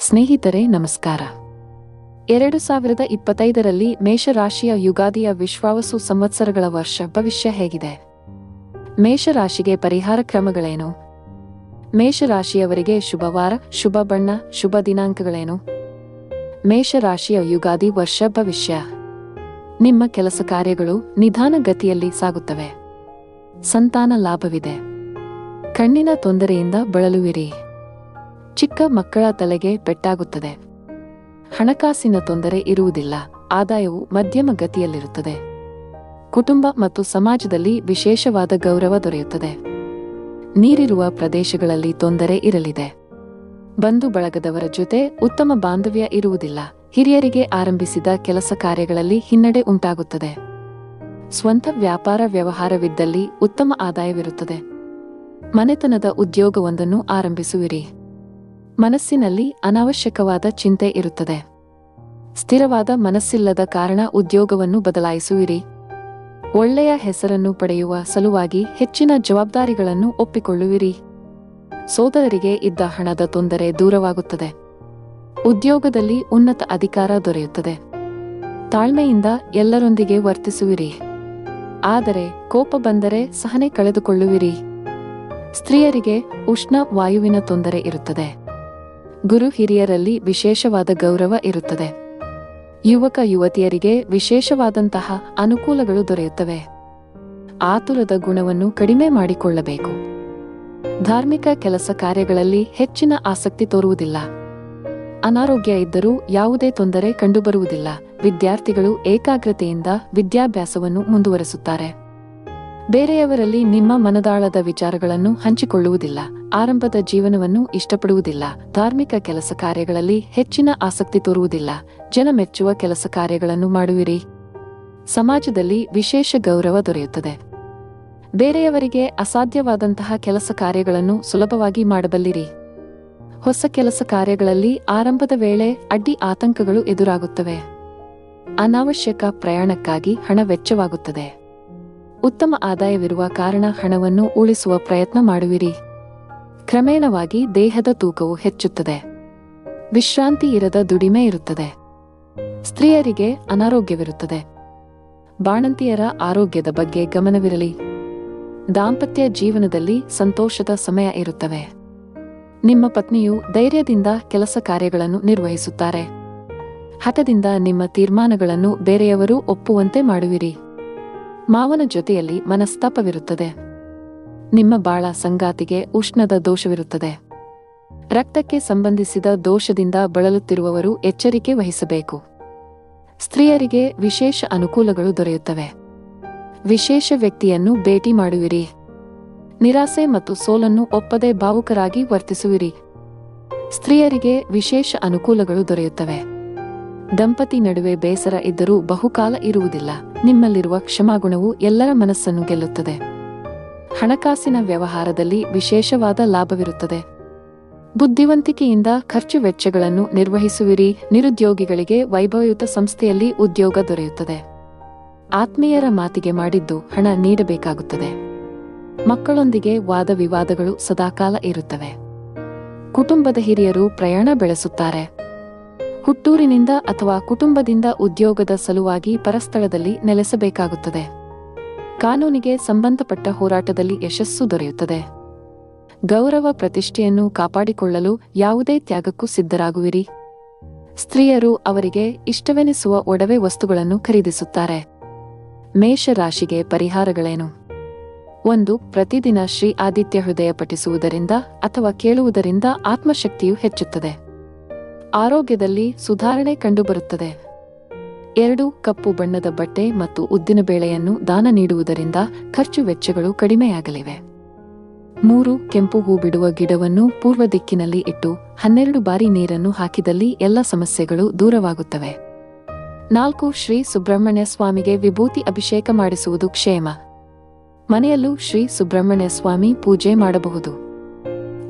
ಸ್ನೇಹಿತರೆ, ನಮಸ್ಕಾರ. ಎರಡು ಸಾವಿರದ ಇಪ್ಪತ್ತೈದರಲ್ಲಿ ಮೇಷರಾಶಿಯ ಯುಗಾದಿಯ ವಿಶ್ವಾವಸು ಸಂವತ್ಸರಗಳ ವರ್ಷ ಭವಿಷ್ಯ ಹೇಗಿದೆ. ಮೇಷರಾಶಿಗೆ ಪರಿಹಾರ ಕ್ರಮಗಳೇನು? ಮೇಷರಾಶಿಯವರಿಗೆ ಶುಭವಾರ, ಶುಭ ಬಣ್ಣ, ಶುಭ ದಿನಾಂಕಗಳೇನು? ಮೇಷರಾಶಿಯ ಯುಗಾದಿ ವರ್ಷ ಭವಿಷ್ಯ. ನಿಮ್ಮ ಕೆಲಸ ಕಾರ್ಯಗಳು ನಿಧಾನಗತಿಯಲ್ಲಿ ಸಾಗುತ್ತವೆ. ಸಂತಾನ ಲಾಭವಿದೆ. ಕಣ್ಣಿನ ತೊಂದರೆಯಿಂದ ಬಳಲುವಿರಿ. ಚಿಕ್ಕ ಮಕ್ಕಳ ತಲೆಗೆ ಪೆಟ್ಟಾಗುತ್ತದೆ. ಹಣಕಾಸಿನ ತೊಂದರೆ ಇರುವುದಿಲ್ಲ, ಆದಾಯವು ಮಧ್ಯಮ ಗತಿಯಲ್ಲಿರುತ್ತದೆ. ಕುಟುಂಬ ಮತ್ತು ಸಮಾಜದಲ್ಲಿ ವಿಶೇಷವಾದ ಗೌರವ ದೊರೆಯುತ್ತದೆ. ನೀರಿರುವ ಪ್ರದೇಶಗಳಲ್ಲಿ ತೊಂದರೆ ಇರಲಿದೆ. ಬಂಧು ಬಳಗದವರ ಜೊತೆ ಉತ್ತಮ ಬಾಂಧವ್ಯ ಇರುವುದಿಲ್ಲ, ಹಿರಿಯರಿಗೆ ಆರಂಭಿಸಿದ ಕೆಲಸ ಕಾರ್ಯಗಳಲ್ಲಿ ಹಿನ್ನಡೆ ಉಂಟಾಗುತ್ತದೆ. ಸ್ವಂತ ವ್ಯಾಪಾರ ವ್ಯವಹಾರವಿದ್ದಲ್ಲಿ ಉತ್ತಮ ಆದಾಯವಿರುತ್ತದೆ. ಮನೆತನದ ಉದ್ಯೋಗವೊಂದನ್ನು ಆರಂಭಿಸುವಿರಿ. ಮನಸ್ಸಿನಲ್ಲಿ ಅನಾವಶ್ಯಕವಾದ ಚಿಂತೆ ಇರುತ್ತದೆ. ಸ್ಥಿರವಾದ ಮನಸ್ಸಿಲ್ಲದ ಕಾರಣ ಉದ್ಯೋಗವನ್ನು ಬದಲಾಯಿಸುವಿರಿ. ಒಳ್ಳೆಯ ಹೆಸರನ್ನು ಪಡೆಯುವ ಸಲುವಾಗಿ ಹೆಚ್ಚಿನ ಜವಾಬ್ದಾರಿಗಳನ್ನು ಒಪ್ಪಿಕೊಳ್ಳುವಿರಿ. ಸೋದರರಿಗೆ ಇದ್ದ ಹಣದ ತೊಂದರೆ ದೂರವಾಗುತ್ತದೆ. ಉದ್ಯೋಗದಲ್ಲಿ ಉನ್ನತ ಅಧಿಕಾರ ದೊರೆಯುತ್ತದೆ. ತಾಳ್ಮೆಯಿಂದ ಎಲ್ಲರೊಂದಿಗೆ ವರ್ತಿಸುವಿರಿ. ಆದರೆ ಕೋಪ ಬಂದರೆ ಸಹನೆ ಕಳೆದುಕೊಳ್ಳುವಿರಿ. ಸ್ತ್ರೀಯರಿಗೆ ಉಷ್ಣ ವಾಯುವಿನ ತೊಂದರೆ ಇರುತ್ತದೆ. ಗುರು ಹಿರಿಯರಲ್ಲಿ ವಿಶೇಷವಾದ ಗೌರವ ಇರುತ್ತದೆ. ಯುವಕ ಯುವತಿಯರಿಗೆ ವಿಶೇಷವಾದಂತಹ ಅನುಕೂಲಗಳು ದೊರೆಯುತ್ತವೆ. ಆತುರದ ಗುಣವನ್ನು ಕಡಿಮೆ ಮಾಡಿಕೊಳ್ಳಬೇಕು. ಧಾರ್ಮಿಕ ಕೆಲಸ ಕಾರ್ಯಗಳಲ್ಲಿ ಹೆಚ್ಚಿನ ಆಸಕ್ತಿ ತೋರುವುದಿಲ್ಲ. ಅನಾರೋಗ್ಯ ಇದ್ದರೂ ಯಾವುದೇ ತೊಂದರೆ ಕಂಡುಬರುವುದಿಲ್ಲ. ವಿದ್ಯಾರ್ಥಿಗಳು ಏಕಾಗ್ರತೆಯಿಂದ ವಿದ್ಯಾಭ್ಯಾಸವನ್ನು ಮುಂದುವರೆಸುತ್ತಾರೆ. ಬೇರೆಯವರಲ್ಲಿ ನಿಮ್ಮ ಮನದಾಳದ ವಿಚಾರಗಳನ್ನು ಹಂಚಿಕೊಳ್ಳುವುದಿಲ್ಲ. ಆರಂಭದ ಜೀವನವನ್ನು ಇಷ್ಟಪಡುವುದಿಲ್ಲ. ಧಾರ್ಮಿಕ ಕೆಲಸ ಕಾರ್ಯಗಳಲ್ಲಿ ಹೆಚ್ಚಿನ ಆಸಕ್ತಿ ತೋರುವುದಿಲ್ಲ. ಜನ ಮೆಚ್ಚುವ ಕೆಲಸ ಕಾರ್ಯಗಳನ್ನು ಮಾಡುವಿರಿ. ಸಮಾಜದಲ್ಲಿ ವಿಶೇಷ ಗೌರವ ದೊರೆಯುತ್ತದೆ. ಬೇರೆಯವರಿಗೆ ಅಸಾಧ್ಯವಾದಂತಹ ಕೆಲಸ ಕಾರ್ಯಗಳನ್ನು ಸುಲಭವಾಗಿ ಮಾಡಬಲ್ಲಿರಿ. ಹೊಸ ಕೆಲಸ ಕಾರ್ಯಗಳಲ್ಲಿ ಆರಂಭದ ವೇಳೆ ಅಡ್ಡಿ ಆತಂಕಗಳು ಎದುರಾಗುತ್ತವೆ. ಅನಾವಶ್ಯಕ ಪ್ರಯಾಣಕ್ಕಾಗಿ ಹಣ ವೆಚ್ಚವಾಗುತ್ತದೆ. ಉತ್ತಮ ಆದಾಯವಿರುವ ಕಾರಣ ಹಣವನ್ನು ಉಳಿಸುವ ಪ್ರಯತ್ನ ಮಾಡುವಿರಿ. ಕ್ರಮೇಣವಾಗಿ ದೇಹದ ತೂಕವು ಹೆಚ್ಚುತ್ತದೆ. ವಿಶ್ರಾಂತಿ ಇರದ ದುಡಿಮೆ ಇರುತ್ತದೆ. ಸ್ತ್ರೀಯರಿಗೆ ಅನಾರೋಗ್ಯವಿರುತ್ತದೆ. ಬಾಣಂತಿಯರ ಆರೋಗ್ಯದ ಬಗ್ಗೆ ಗಮನವಿರಲಿ. ದಾಂಪತ್ಯ ಜೀವನದಲ್ಲಿ ಸಂತೋಷದ ಸಮಯ ಇರುತ್ತವೆ. ನಿಮ್ಮ ಪತ್ನಿಯು ಧೈರ್ಯದಿಂದ ಕೆಲಸ ಕಾರ್ಯಗಳನ್ನು ನಿರ್ವಹಿಸುತ್ತಾರೆ. ಹಠದಿಂದ ನಿಮ್ಮ ತೀರ್ಮಾನಗಳನ್ನು ಬೇರೆಯವರು ಒಪ್ಪುವಂತೆ ಮಾಡುವಿರಿ. ಮಾವನ ಜೊತೆಯಲ್ಲಿ ಮನಸ್ತಾಪವಿರುತ್ತದೆ. ನಿಮ್ಮ ಬಾಳ ಸಂಗಾತಿಗೆ ಉಷ್ಣದ ದೋಷವಿರುತ್ತದೆ. ರಕ್ತಕ್ಕೆ ಸಂಬಂಧಿಸಿದ ದೋಷದಿಂದ ಬಳಲುತ್ತಿರುವವರು ಎಚ್ಚರಿಕೆ ವಹಿಸಬೇಕು. ಸ್ತ್ರೀಯರಿಗೆ ವಿಶೇಷ ಅನುಕೂಲಗಳು ದೊರೆಯುತ್ತವೆ. ವಿಶೇಷ ವ್ಯಕ್ತಿಯನ್ನು ಭೇಟಿ ಮಾಡುವಿರಿ. ನಿರಾಸೆ ಮತ್ತು ಸೋಲನ್ನು ಒಪ್ಪದೆ ಭಾವುಕರಾಗಿ ವರ್ತಿಸುವಿರಿ. ಸ್ತ್ರೀಯರಿಗೆ ವಿಶೇಷ ಅನುಕೂಲಗಳು ದೊರೆಯುತ್ತವೆ. ದಂಪತಿ ನಡುವೆ ಬೇಸರ ಇದ್ದರೂ ಬಹುಕಾಲ ಇರುವುದಿಲ್ಲ. ನಿಮ್ಮಲ್ಲಿರುವ ಕ್ಷಮಾಗುಣವು ಎಲ್ಲರ ಮನಸ್ಸನ್ನು ಗೆಲ್ಲುತ್ತದೆ. ಹಣಕಾಸಿನ ವ್ಯವಹಾರದಲ್ಲಿ ವಿಶೇಷವಾದ ಲಾಭವಿರುತ್ತದೆ. ಬುದ್ಧಿವಂತಿಕೆಯಿಂದ ಖರ್ಚು ವೆಚ್ಚಗಳನ್ನು ನಿರ್ವಹಿಸುವಿರಿ. ನಿರುದ್ಯೋಗಿಗಳಿಗೆ ವೈಭವಯುತ ಸಂಸ್ಥೆಯಲ್ಲಿ ಉದ್ಯೋಗ ದೊರೆಯುತ್ತದೆ. ಆತ್ಮೀಯರ ಮಾತಿಗೆ ಮಾಡಿದ್ದು ಹಣ ನೀಡಬೇಕಾಗುತ್ತದೆ. ಮಕ್ಕಳೊಂದಿಗೆ ವಾದ ವಿವಾದಗಳು ಸದಾಕಾಲ ಇರುತ್ತವೆ. ಕುಟುಂಬದ ಹಿರಿಯರು ಪ್ರಯಾಣ ಬೆಳೆಸುತ್ತಾರೆ. ಹುಟ್ಟೂರಿನಿಂದ ಅಥವಾ ಕುಟುಂಬದಿಂದ ಉದ್ಯೋಗದ ಸಲುವಾಗಿ ಪರಸ್ಥಳದಲ್ಲಿ ನೆಲೆಸಬೇಕಾಗುತ್ತದೆ. ಕಾನೂನಿಗೆ ಸಂಬಂಧಪಟ್ಟ ಹೋರಾಟದಲ್ಲಿ ಯಶಸ್ಸು ದೊರೆಯುತ್ತದೆ. ಗೌರವ ಪ್ರತಿಷ್ಠೆಯನ್ನು ಕಾಪಾಡಿಕೊಳ್ಳಲು ಯಾವುದೇ ತ್ಯಾಗಕ್ಕೂ ಸಿದ್ಧರಾಗುವಿರಿ. ಸ್ತ್ರೀಯರು ಅವರಿಗೆ ಇಷ್ಟವೆನಿಸುವ ಒಡವೆ ವಸ್ತುಗಳನ್ನು ಖರೀದಿಸುತ್ತಾರೆ. ಮೇಷರಾಶಿಗೆ ಪರಿಹಾರಗಳೇನು? ಒಂದು, ಪ್ರತಿದಿನ ಶ್ರೀ ಆದಿತ್ಯ ಹೃದಯ ಪಠಿಸುವುದರಿಂದ ಅಥವಾ ಕೇಳುವುದರಿಂದ ಆತ್ಮಶಕ್ತಿಯು ಹೆಚ್ಚುತ್ತದೆ. ಆರೋಗ್ಯದಲ್ಲಿ ಸುಧಾರಣೆ ಕಂಡುಬರುತ್ತದೆ. ಎರಡು, ಕಪ್ಪು ಬಣ್ಣದ ಬಟ್ಟೆ ಮತ್ತು ಉದ್ದಿನಬೇಳೆಯನ್ನು ದಾನ ನೀಡುವುದರಿಂದ ಖರ್ಚು ವೆಚ್ಚಗಳು ಕಡಿಮೆಯಾಗಲಿವೆ. ಮೂರು, ಕೆಂಪು ಹೂ ಬಿಡುವ ಗಿಡವನ್ನು ಪೂರ್ವ ದಿಕ್ಕಿನಲ್ಲಿ ಇಟ್ಟು ಹನ್ನೆರಡು ಬಾರಿ ನೀರನ್ನು ಹಾಕಿದಲ್ಲಿ ಎಲ್ಲ ಸಮಸ್ಯೆಗಳು ದೂರವಾಗುತ್ತವೆ. ನಾಲ್ಕು, ಶ್ರೀ ಸುಬ್ರಹ್ಮಣ್ಯ ಸ್ವಾಮಿಗೆ ವಿಭೂತಿ ಅಭಿಷೇಕ ಮಾಡಿಸುವುದು ಕ್ಷೇಮ. ಮನೆಯಲ್ಲೂ ಶ್ರೀ ಸುಬ್ರಹ್ಮಣ್ಯ ಸ್ವಾಮಿ ಪೂಜೆ ಮಾಡಬಹುದು.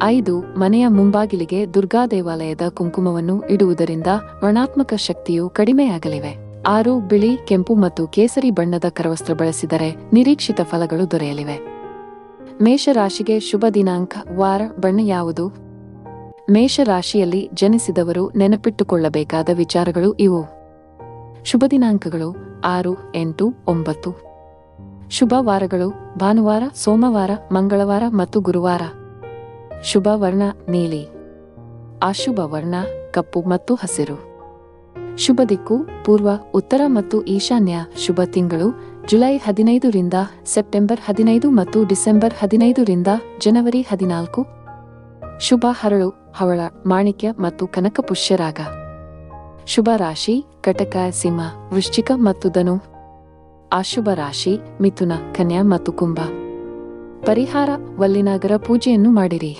ಐದು, ಮನೆಯ ಮುಂಬಾಗಿಲಿಗೆ ದುರ್ಗಾ ದೇವಾಲಯದ ಕುಂಕುಮವನ್ನು ಇಡುವುದರಿಂದ ಋಣಾತ್ಮಕ ಶಕ್ತಿಯು ಕಡಿಮೆಯಾಗಲಿವೆ. ಆರು, ಬಿಳಿ, ಕೆಂಪು ಮತ್ತು ಕೇಸರಿ ಬಣ್ಣದ ಕರವಸ್ತ್ರ ಬಳಸಿದರೆ ನಿರೀಕ್ಷಿತ ಫಲಗಳು ದೊರೆಯಲಿವೆ. ಮೇಷರಾಶಿಗೆ ಶುಭ ದಿನಾಂಕ, ವಾರ, ಬಣ್ಣ ಯಾವುದು? ಮೇಷರಾಶಿಯಲ್ಲಿ ಜನಿಸಿದವರು ನೆನಪಿಟ್ಟುಕೊಳ್ಳಬೇಕಾದ ವಿಚಾರಗಳು ಇವು. ಶುಭ ದಿನಾಂಕಗಳು, ಆರು, ಎಂಟು, ಒಂಬತ್ತು. ಶುಭ ವಾರಗಳು, ಭಾನುವಾರ, ಸೋಮವಾರ, ಮಂಗಳವಾರ ಮತ್ತು ಗುರುವಾರ. ಶುಭ ವರ್ಣ ನೀಲಿ. ಅಶುಭ ವರ್ಣ ಕಪ್ಪು ಮತ್ತು ಹಸಿರು. ಶುಭ ದಿಕ್ಕು, ಪೂರ್ವ, ಉತ್ತರ ಮತ್ತು ಈಶಾನ್ಯ ಶುಭ ತಿಂಗಳು ಜುಲೈ ಹದಿನೈದರಿಂದ ಸೆಪ್ಟೆಂಬರ್ ಹದಿನೈದು ಮತ್ತು ಡಿಸೆಂಬರ್ ಹದಿನೈದರಿಂದ ಜನವರಿ ಹದಿನಾಲ್ಕು. ಶುಭ ಹರಳು, ಹವಳ, ಮಾಣಿಕ್ಯ ಮತ್ತು ಕನಕ ಪುಷ್ಯರಾಗ ಶುಭ ರಾಶಿ, ಕಟಕ, ಸಿಂಹ, ವೃಶ್ಚಿಕ ಮತ್ತು ಧನು. ಅಶುಭ ರಾಶಿ, ಮಿಥುನ, ಕನ್ಯಾ ಮತ್ತು ಕುಂಭ. ಪರಿಹಾರ ವಲ್ಲಿನಾಗರ ಪೂಜೆಯನ್ನು ಮಾಡಿರಿ.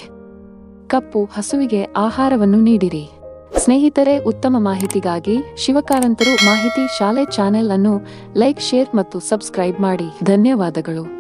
ಕಪ್ಪು ಹಸುವಿಗೆ ಆಹಾರವನ್ನು ನೀಡಿರಿ. ಸ್ನೇಹಿತರೆ, ಉತ್ತಮ ಮಾಹಿತಿಗಾಗಿ ಶಿವಕಾರಂತರು ಮಾಹಿತಿ ಶಾಲೆ ಚಾನೆಲ್ ಅನ್ನು ಲೈಕ್, ಶೇರ್ ಮತ್ತು ಸಬ್ಸ್ಕ್ರೈಬ್ ಮಾಡಿ. ಧನ್ಯವಾದಗಳು.